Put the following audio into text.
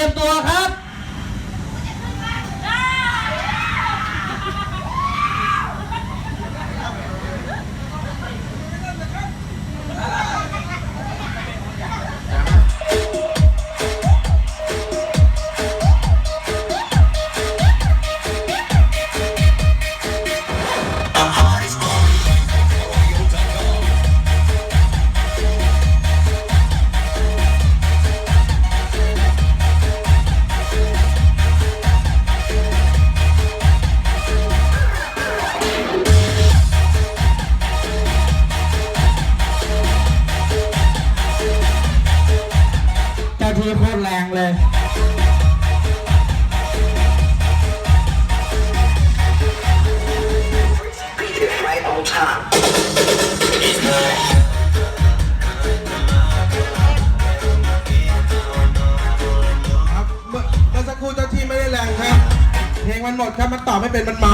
รียมตัวครับ เจ้าที่โคตรแรงเลยครับเมื่อเมื่อสักครู่เจ้าที่ไม่ได้แรงครับ เพลงมันหมดครับ มันตอบไม่เป็นมันเมา